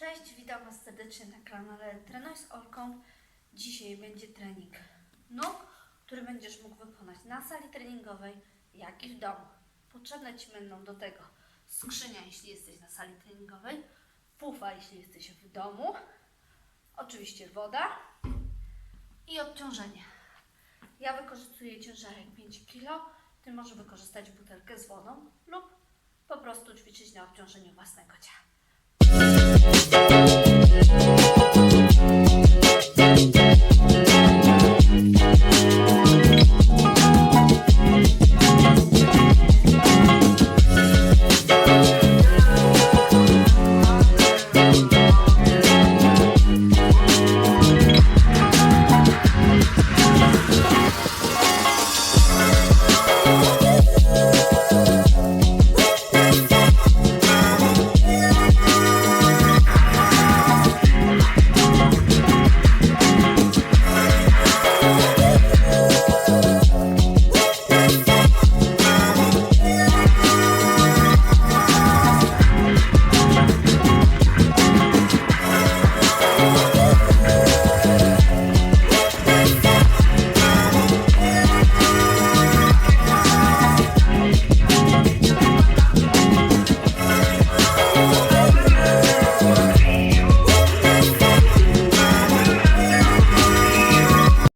Cześć, witam Was serdecznie na kanale Trenuj z Olką. Dzisiaj będzie trening nóg, który będziesz mógł wykonać na sali treningowej, jak i w domu. Potrzebne Ci będą do tego skrzynia, jeśli jesteś na sali treningowej, pufa, jeśli jesteś w domu, oczywiście woda i odciążenie. Ja wykorzystuję ciężarek 5 kg, Ty możesz wykorzystać butelkę z wodą lub po prostu ćwiczyć na obciążeniu własnego ciała.